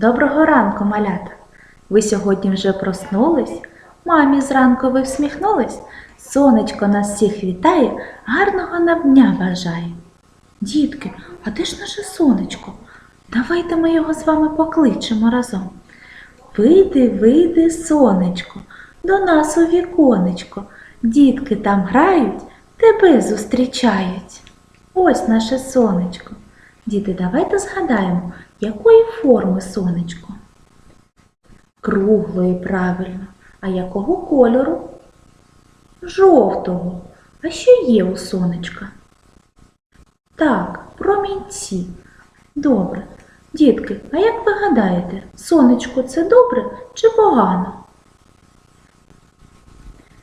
Доброго ранку, малята! Ви сьогодні вже проснулись? Мамі зранку ви всміхнулись? Сонечко нас всіх вітає, гарного нам дня бажає. Дітки, а де ж наше сонечко? Давайте ми його з вами покличемо разом. Вийди, вийди, сонечко, до нас у віконечко. Дітки там грають, тебе зустрічають. Ось наше сонечко. Діти, давайте згадаємо, якої форми сонечко? Круглої, правильно. А якого кольору? Жовтого. А що є у сонечка? Так, промінці. Добре. Дітки, а як ви гадаєте, сонечко це добре чи погано?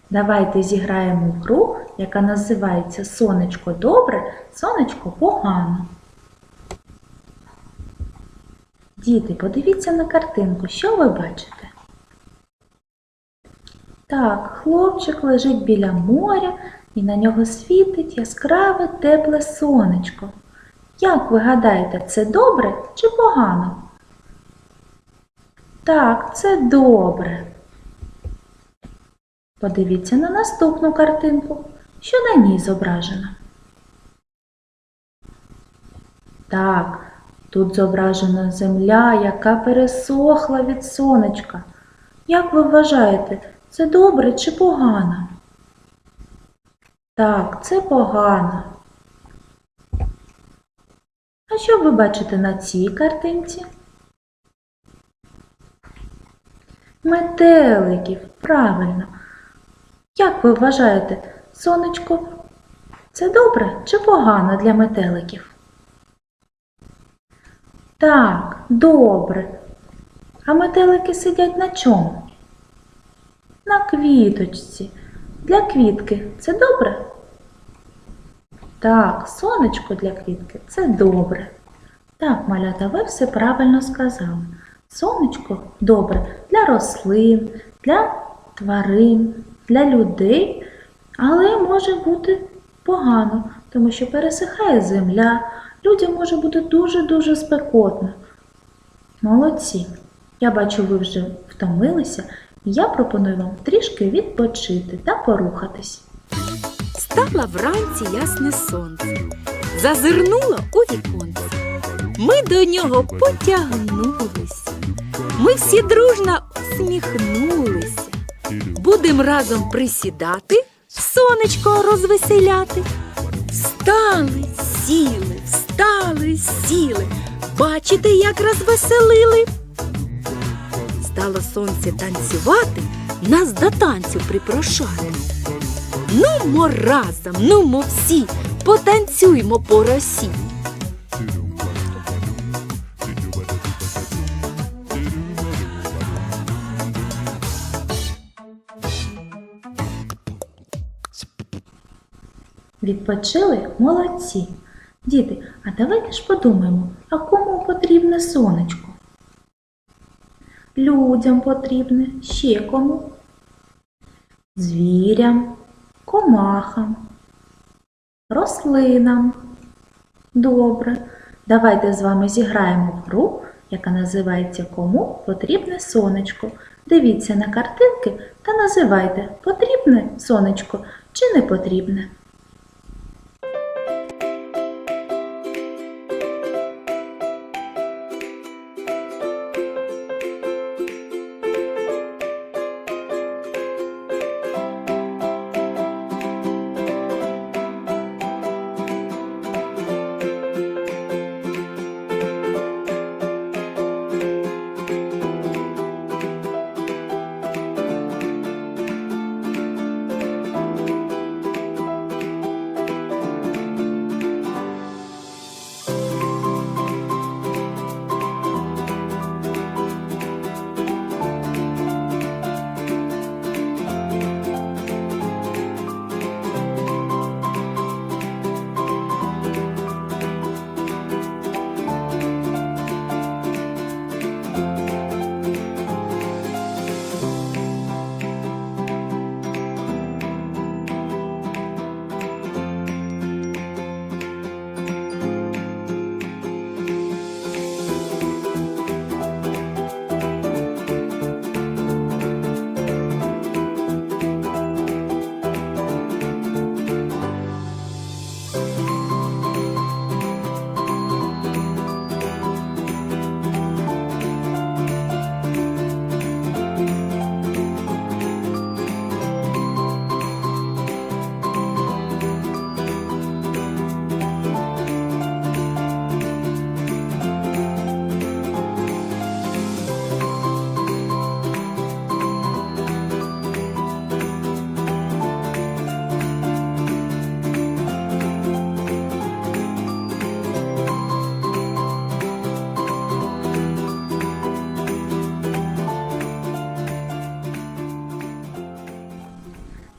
Давайте зіграємо в гру, яка називається Сонечко добре, сонечко погано. Діти, подивіться на картинку, що ви бачите? Так, хлопчик лежить біля моря і на нього світить яскраве тепле сонечко. Як ви гадаєте, це добре чи погано? Так, це добре. Подивіться на наступну картинку, що на ній зображено. Так, тут зображена земля, яка пересохла від сонечка. Як ви вважаєте, це добре чи погано? Так, це погано. А що ви бачите на цій картинці? Метеликів, правильно. Як ви вважаєте, сонечко це добре чи погано для метеликів? Так, добре. А метелики сидять на чому? На квіточці. Для квітки це добре? Так, сонечко для квітки це добре. Так, малята, ви все правильно сказали. Сонечко добре для рослин, для тварин, для людей, але може бути погано, тому що пересихає земля, людям може бути дуже-дуже спекотно. Молодці! Я бачу, ви вже втомилися, і я пропоную вам трішки відпочити та порухатись. Стало вранці ясне сонце, зазирнуло у віконце. Ми до нього потягнулись. Ми всі дружно усміхнулися. Будем разом присідати, сонечко розвеселяти. Встали, сіли, встали, сіли. Бачите, як розвеселили. Стало сонце танцювати, нас до танцю припрошати. Нумо разом, нумо всі, потанцюймо по росі. Відпочили молодці. Діти, а давайте ж подумаємо, а кому потрібне сонечко? Людям потрібне, ще кому? Звірям, комахам, рослинам. Добре. Давайте з вами зіграємо в гру, яка називається Кому потрібне сонечко. Дивіться на картинки та називайте, потрібне сонечко чи не потрібне.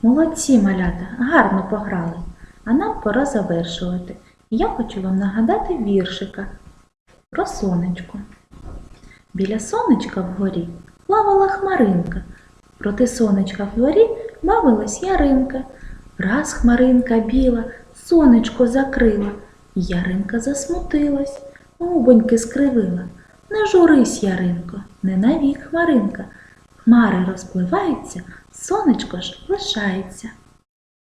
Молодці, малята, гарно пограли. А нам пора завершувати. Я хочу вам нагадати віршика про сонечко. Біля сонечка вгорі плавала хмаринка. Проти сонечка вгорі бавилась яринка. Раз хмаринка біла, сонечко закрила, яринка засмутилась, губоньки скривила. Не журись, яринко, не навік хмаринка. Хмари розпливаються, сонечко ж лишається.